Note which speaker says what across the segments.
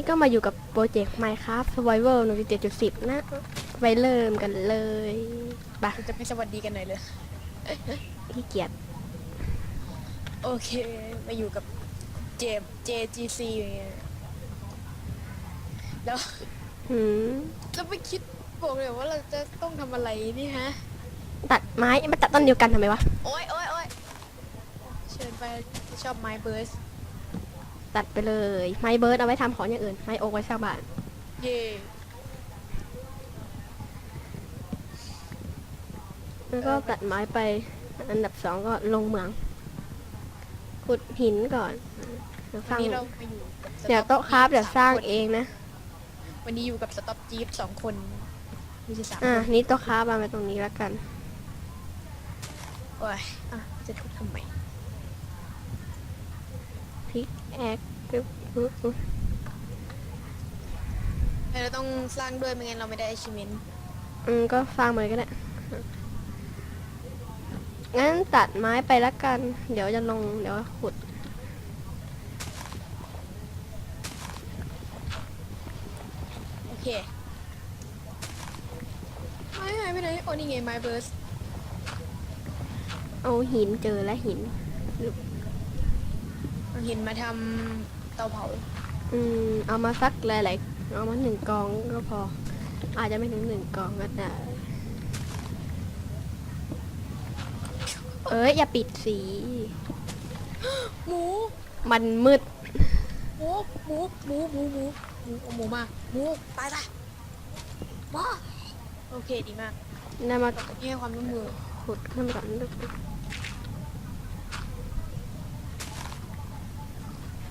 Speaker 1: นี้ก็มาอยู่กับโปรเจกต์ Minecraft Survival 1.7.10 นะ ไปเริ่มกันเลยปะ
Speaker 2: จะไม่สวัสดีกันหน่อยเลย
Speaker 1: ขี้เกียจ
Speaker 2: โอเค มาอยู่กับเจม JGC อย่างเงี้ยแล้ว
Speaker 1: หืม
Speaker 2: จะไม่คิดบอกเลยว่าเราจะต้องทำอะไรนี่ฮะ
Speaker 1: ตัดไม้มาตัดต้นเดียวกันทำไมวะ
Speaker 2: โอ้ยโอ้ยโอ้ยเชิญไปชอบไม้เบิร์ส
Speaker 1: ตัดไปเลย ไม้เบิร์ดเอาไว้ทำของอย่างอื่น ไม้โอ๊กไว้สร้างบ้าน
Speaker 2: เย่
Speaker 1: แล้วก็ตัดไม้ไป อันดับสองก็ลงเหมือง ขุดหินก่อนเดี๋ยว
Speaker 2: วั
Speaker 1: สร้านง
Speaker 2: นี้เรามาอยู่กับ
Speaker 1: เดี๋ยวโต๊ะคราฟเดี๋ยวสร้างเองนะ
Speaker 2: วันนี้อยู่กับสต็อปจี๊ดสองคนไม่ใช่สามค
Speaker 1: อะ
Speaker 2: น
Speaker 1: นี่โต๊ะคราฟวางไว้ตรงนี้แล้วกัน
Speaker 2: โอ้ยอะจะทุบทำไม
Speaker 1: พิกแอค ปึ๊บปึ๊บปึ๊บ
Speaker 2: เราต้องสร้างด้วยไม่งั้นเราไม่ได้ achievement
Speaker 1: อืมก็สร้างมาเลยก็ได้งั้นตัดไม้ไปแล้วกัน เดี๋ยวจะลง เดี๋ยวขุด
Speaker 2: โอเคหายหายไปไหนโอ้นี่ไงไม้เบิร์ส
Speaker 1: เอาหินเจอแล้วหิน
Speaker 2: เอาหินมาทำเตาเผา
Speaker 1: อืมเอามาสักหลายๆเอามาหนึ่งกองก็พอ อาจจะไม่ถึงหนึ่งกองก็ได้เอ้ยอย่าปิดสี
Speaker 2: หมู
Speaker 1: มันมืด
Speaker 2: หมูหมูหมูหมูหมูหมูเอาหมูมาหมูตายละมาโอเคดีมาก
Speaker 1: ได้มา
Speaker 2: นี่ให้ความร่วมมือ
Speaker 1: ขุดขึ้นไปก่อน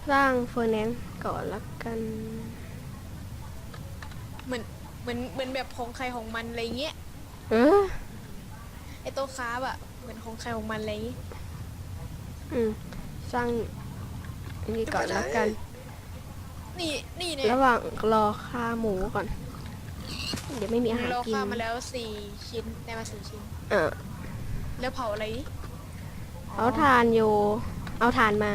Speaker 1: สร้างเฟอร์แนนซ์ก่อนละกัน
Speaker 2: เหมือนเหมือนเหมือนแบบของใครของมันอะไรเงี้ย
Speaker 1: เออ
Speaker 2: ไอโต๊ะค้าบอะเหมือนของใครของมันอะไรอย่างงี้
Speaker 1: อืมสร้างอันนี้ก่อนละกัน
Speaker 2: นี่นี่เนี่ย
Speaker 1: ระหว่างรอฆ่าหมูก่อน เดี๋ยวไม่มีอาหาร
Speaker 2: เรา
Speaker 1: กิน
Speaker 2: ฆ่ามาแล้วสี่ชิ้นได้มาสี่ชิ้น
Speaker 1: เออ
Speaker 2: แล้วเผาอะไรนี่
Speaker 1: เอาทานโย เอาทานมา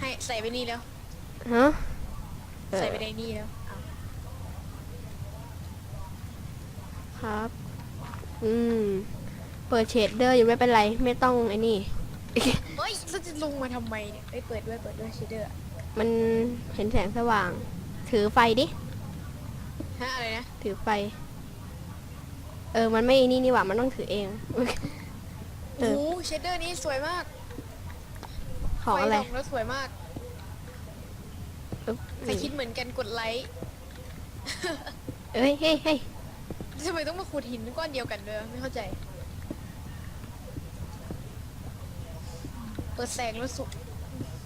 Speaker 2: ให้ใส่ไปนี่แล้ว
Speaker 1: ฮะเออ
Speaker 2: ใส่ไปในนี่แล้วเอา
Speaker 1: ครับ อืม เปิดเชดเดอร์อยู่ไม่เป็นไร ไม่ต้องไอ้นี่
Speaker 2: เฮ้ยเราจะลงมาทำไมเนี่ยเอ้ยเปิดด้วยเปิดด้วยชีเดอร์
Speaker 1: มันเห็นแสงสว่าง ถือไฟดิ
Speaker 2: ฮะอะไรนะ
Speaker 1: ถือไฟ เออ มันไม่ไอ้นี่นี่หว่า มันต้องถือเอง เอ
Speaker 2: โอ้
Speaker 1: อ
Speaker 2: โหเชดเดอร์นี่สวยมาก
Speaker 1: ของอะไร
Speaker 2: ฟส่แล้วสวยมาก
Speaker 1: อึ๊บ
Speaker 2: ใครคิดเหมือนกันกดไลค์
Speaker 1: เอ้ยเฮ้ยเฮ้ย
Speaker 2: ทำไมต้องมาขุดหินก้อนเดียวกันด้วยไม่เข้าใจ เปิดแสงแล้วสุก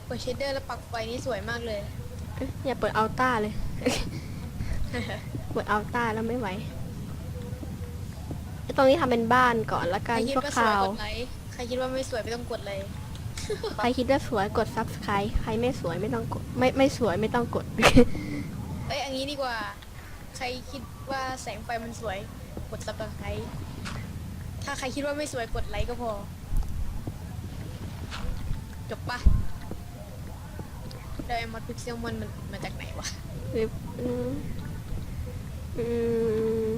Speaker 2: เปิดเชดเดอร์แล้วปักไฟนี่สวยมากเลย
Speaker 1: อย่าเปิดอัลต้าเลย เปิดอัลต้าแล้วไม่ไหวไอ้ตรงนี้ทำเป็นบ้านก่อนละ
Speaker 2: ใคร
Speaker 1: กัน
Speaker 2: คิด
Speaker 1: ชั่ว
Speaker 2: ว่า
Speaker 1: ค
Speaker 2: สวย
Speaker 1: ราว
Speaker 2: กดไลค์ใครคิดว่าไม่สวยไม่ต้องกดเลย
Speaker 1: ใครคิดว่าสวยกด subscribe ใครไม่สวยไม่ต้องกด ไม่ไม่สวยไม่ต้องกด
Speaker 2: เอ้ยอันนี้ดีกว่า ใครคิดว่าแสงไฟมันสวย กดซับสไครต์ถ้าใครคิดว่าไม่สวยกดไลค์ก็พอ จบปะแล้วไอ้มอดพิกเซลมอนมันมาจากไหนวะ
Speaker 1: อืมอืม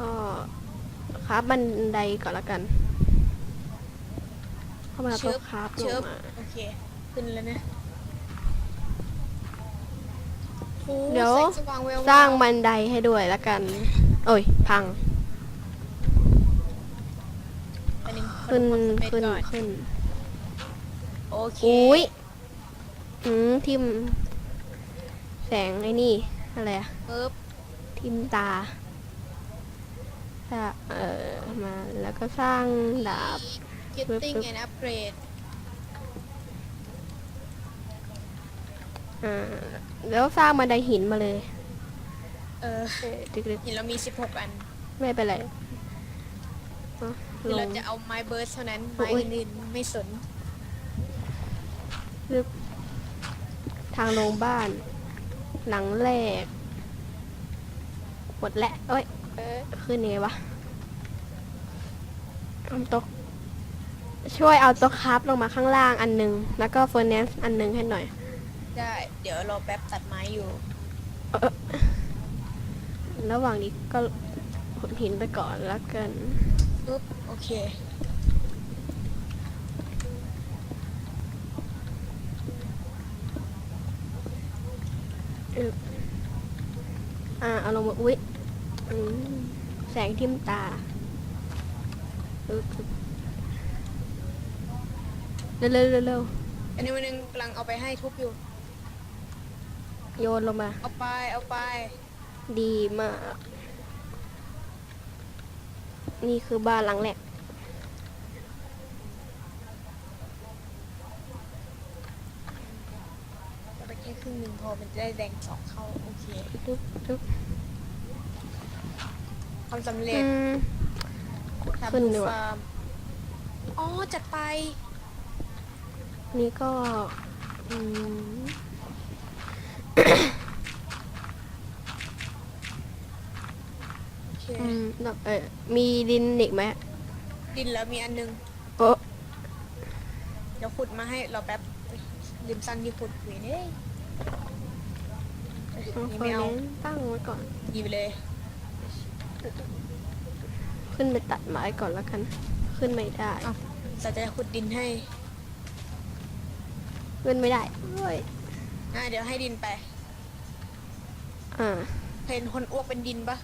Speaker 1: ก็ครับบันไดก่อนละกัน เข้ามา
Speaker 2: เชิ
Speaker 1: ตัว
Speaker 2: บ
Speaker 1: ครับล
Speaker 2: เชิ
Speaker 1: ง
Speaker 2: บ
Speaker 1: มา
Speaker 2: โอเคขึ้นแล้วนะโอ้
Speaker 1: เดี๋ยว
Speaker 2: แสงสว่างแวววว
Speaker 1: สร้างบันไดให้ด้วยละกัน โอ้ย พัง
Speaker 2: อันนี้
Speaker 1: ขึ้น
Speaker 2: กดสเปซ
Speaker 1: ขึ้น
Speaker 2: ก่อน
Speaker 1: ขึ้น
Speaker 2: โอเค
Speaker 1: อุ้ยอืมทิม แสงไอ้นี่ อะไรอะ
Speaker 2: ปึ๊บ
Speaker 1: ทิมตาถ้าเออมาแล้วก็สร้างดาบ
Speaker 2: getting and upgrade
Speaker 1: อ่าแล้วสร้างบันไดหินมาเลย
Speaker 2: เออ
Speaker 1: เออดึก
Speaker 2: เห็นเรามี 16 อัน
Speaker 1: ๆไม่เป็นไรอะ
Speaker 2: คือ
Speaker 1: ล
Speaker 2: เรา
Speaker 1: ง
Speaker 2: จะเอาไม้เบิร์สเท่านั้น
Speaker 1: โอ้
Speaker 2: ไม้
Speaker 1: ย
Speaker 2: อื่นๆไม่สน
Speaker 1: ทางลงบ้าน หลังแรกหมดแล้วเอ้ย
Speaker 2: เออ
Speaker 1: ขึ้นยังไงวะเอาโต๊ะ ช่วยเอาโต๊ะคราฟลงมาข้างล่างอันหนึง แล้วก็เฟอร์เนสอันหนึงให้หน่อย
Speaker 2: ได้ เดี๋ยวรอแป๊บตัดไม้อยู่
Speaker 1: ระหว่างนี้ก็ขุดหินไปก่อนแล้วกัน
Speaker 2: ปุ๊บ โอเค
Speaker 1: อ่าเอาลงมาอุ๊ยอืมแสงทิ่มตาอึ๊บอึ๊บ เร็วเร็วเร็วเร็ว
Speaker 2: อันนี้วันนึงกำลังเอาไปให้ทุบอยู่
Speaker 1: โยนลงมา
Speaker 2: เอาไปเอาไป
Speaker 1: ดีมาก นี่คือบ้านหลังแรก
Speaker 2: เอาไปแค่ครึ่งหนึ่งพอมันจะได้แดงสองเข้าโอเค
Speaker 1: ทุบทุบ
Speaker 2: ความสำเร็
Speaker 1: อื
Speaker 2: จ
Speaker 1: ม
Speaker 2: ทำ
Speaker 1: ขึ้น
Speaker 2: ดู
Speaker 1: ดีกว่า
Speaker 2: ฟาร์มอ๋อจัดไป
Speaker 1: นี่ก็อืม
Speaker 2: โอเค
Speaker 1: อืมดอกเออมีดินอีกไหม
Speaker 2: ดินแล้วมีอันนึง
Speaker 1: โอ้
Speaker 2: เดี๋ยวขุดมาให้เราแป๊บลืมสั่งที่ขุดเวยเอ้ยเอ้ย
Speaker 1: เอา
Speaker 2: นี่
Speaker 1: ไฟ
Speaker 2: ไม่เอา
Speaker 1: แนนซ์ตั้งไว้ก่อน
Speaker 2: หยิบไปเลย
Speaker 1: ขึ้นไปตัดไม้ก่อนแล้วกัน ขึ้นไม่ได้
Speaker 2: แต่จะขุดดินให้
Speaker 1: ขึ้นไม่ได้เฮ้ย
Speaker 2: อะเดี๋ยวให้ดินไป
Speaker 1: อ่า
Speaker 2: เห็นคนอ้วกเป็นดินปะ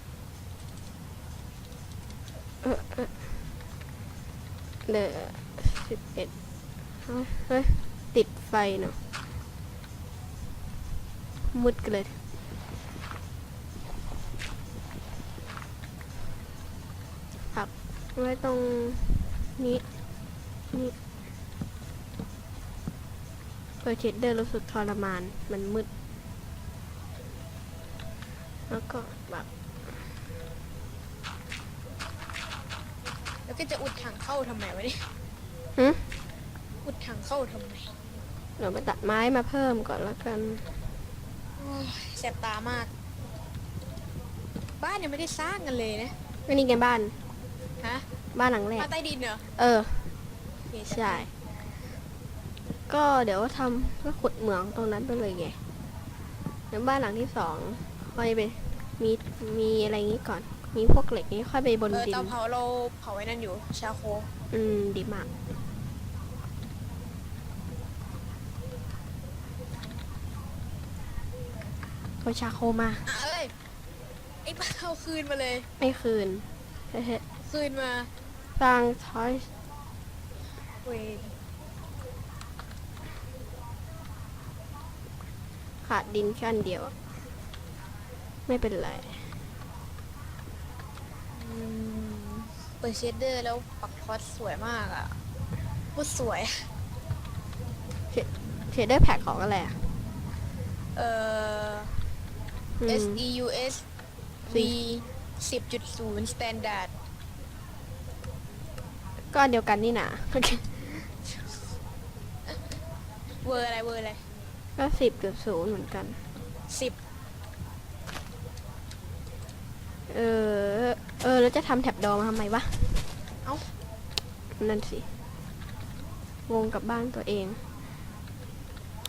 Speaker 1: เออเออเหลือสิบเอ็ดเฮ้ยติดไฟเนาะมืดกันเลย ผักไว้ตรงนี้ นี่ เปิดเชดเดอร์รู้สึกทรมาน มันมืด แล้วก็แบบ
Speaker 2: แล้วก็จะอุดถังเข้าทำไมวะเนี่ย
Speaker 1: หึ
Speaker 2: อุดถังเข้าทำไม
Speaker 1: เดี๋ยวไปตัดไม้มาเพิ่มก่อนแล้วกัน
Speaker 2: โอ้ยแสบตามาก บ้านยังไม่ได้สร้างกันเลยนะ
Speaker 1: ก็นี่ไงบ้าน
Speaker 2: ฮะ
Speaker 1: บ้านหลังแรก
Speaker 2: บ้านใต้ดินเหรอ
Speaker 1: เออ
Speaker 2: โอเคจัด
Speaker 1: ใช่ ก็เดี๋ยวทำก็ขุดเหมืองตรงนั้นไปเลยไงเดี๋ยวบ้านหลังที่สองค่อยไปมีมีอะไรงี้ก่อน มีพวกเหล็กนี้ค่อยไปบน
Speaker 2: เออ
Speaker 1: ดิน
Speaker 2: เตาเผาเราเผาไว้นั่นอยู่ ชาโค
Speaker 1: อืม ดีมากโคชาโคมา
Speaker 2: อะเอ้ย ไอ้บ้าเอาคืนมาเลย
Speaker 1: ไม่คืนเฮ้ย
Speaker 2: คืนมา
Speaker 1: สร้างทอย
Speaker 2: เว้ย
Speaker 1: ขาดดินแค่อันเดียวอะไม่เป็นไร
Speaker 2: อืมเปิดเชดเดอร์แล้วปักพอดสวยมากอะโคตรสวย
Speaker 1: เทรดเดอร์แพ็คของอะไรอะ
Speaker 2: เอ่อ
Speaker 1: อืม
Speaker 2: S E U S V สิบจุดศูนย์ standard
Speaker 1: ก็อันเดียวกันนี่นะ
Speaker 2: เวอร์อะไรเวอร์อะไร
Speaker 1: ก็สิบจุดศูนย์เหมือนกัน
Speaker 2: สิบ
Speaker 1: เออ เออ แล้วจะทำแท็บดอมาทำไมวะ
Speaker 2: เอ้า
Speaker 1: นั่นสิ งงกับบ้านตัวเอง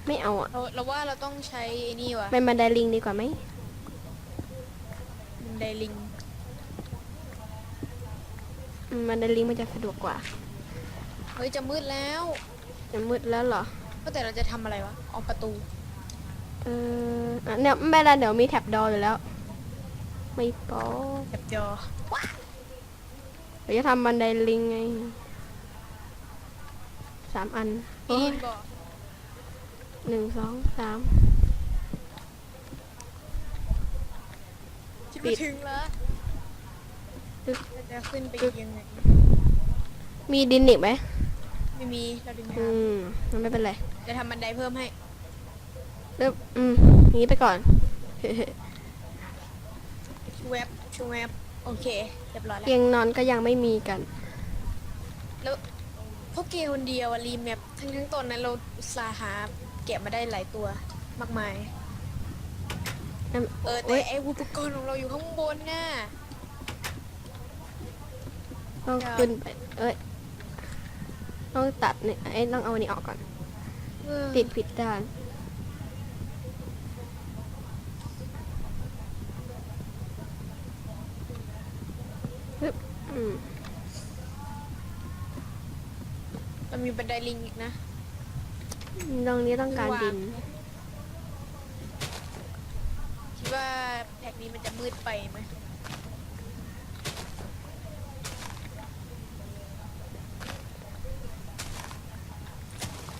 Speaker 1: ไม่เอาอะ
Speaker 2: เราเราว่าเราต้องใช้ไอ้นี่ว่ะ
Speaker 1: เป็นบันไดลิงดีกว่าไหม
Speaker 2: บันไดลิง
Speaker 1: อืมบันไดลิงมันจะสะดวกกว่า
Speaker 2: เฮ้ย จะมืดแล้ว
Speaker 1: จะมืดแล้วเหรอ
Speaker 2: ก็แต่เราจะทำอะไรวะออกประตู
Speaker 1: เอออะเนี่ยไม่เป็นไรเดี๋ยวมีแท็บดออยู่แล้ว ไม่ปอ
Speaker 2: แบบจอ
Speaker 1: เดี๋ยวจะทำบันไดลิงไงสามอันโอ้
Speaker 2: ปี
Speaker 1: ย
Speaker 2: นบอก
Speaker 1: หนึ่งสองสาม
Speaker 2: จะ
Speaker 1: ปิ
Speaker 2: ไป
Speaker 1: ด
Speaker 2: ถึงแล้ว
Speaker 1: ตึ๊บ
Speaker 2: เราจะขึ้นไปยังไง
Speaker 1: มีดินอีกไหม
Speaker 2: ไม่มีเราดึง
Speaker 1: อื
Speaker 2: น้
Speaker 1: มมันไม่เป็นไรำ
Speaker 2: จะทำบันไดเพิ่มให้
Speaker 1: เริ่มอืมอย่างนี้ไปก่อน
Speaker 2: ชูแวบชูแวบโอเค เรียบร้อยแล้ว
Speaker 1: เตียงนอนก็ยังไม่มีกัน
Speaker 2: แล้วพวกเกย์คนเดียวอะรีแมปทั้งทั้งตอนนั้นเราอุตสาห์หาแกะมาได้หลายตัวมากมาย เออ แต่
Speaker 1: เว้ย
Speaker 2: ไออุปกรณ์ของเราอยู่ข้างบนน่ะ
Speaker 1: ต้องขึ้นไป เอ้ย ต้องตัดเนี่ยไอ้ต้องเอาอันนี้ออกก่อน ติดผิดด้าน ปึ๊บ
Speaker 2: อืมันมีบันไดลิงอีกนะ
Speaker 1: ตรงนี้ต้องการดิน
Speaker 2: คิดว่าแพ็กนี้มันจะมืดไปไหม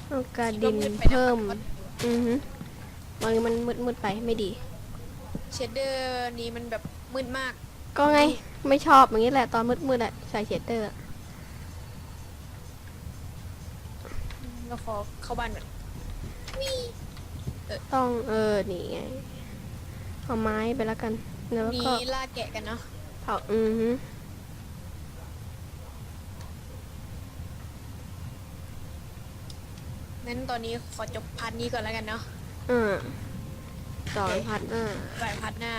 Speaker 1: ต้องการ
Speaker 2: คิ
Speaker 1: ดิ
Speaker 2: ว่านมืไปะ
Speaker 1: เพิ่ม
Speaker 2: ครับ
Speaker 1: อือฮึบางทีมันมืดมืดๆไปไม่ดี
Speaker 2: เชดเดอร์นี้มันแบบมืดมาก
Speaker 1: ก็ไงไม่ชอบอย่างนี้แหละตอนมืดมืดๆอะใส่เชดเดอร์
Speaker 2: เราขอเข้าบ้านก่อน
Speaker 1: ต้องเออนี่ไงเอาไม้ไปแล้วกันแล้ว
Speaker 2: นี่
Speaker 1: ก็
Speaker 2: ล่าแกะกันเนาะ
Speaker 1: เผาอือฮึ
Speaker 2: งั้นตอนนี้ขอจบพาร์ทนี้ก่อนแล้วกันเนาะ
Speaker 1: อ่าสอนพัดอ่า
Speaker 2: ไว้พาร์ทหน้า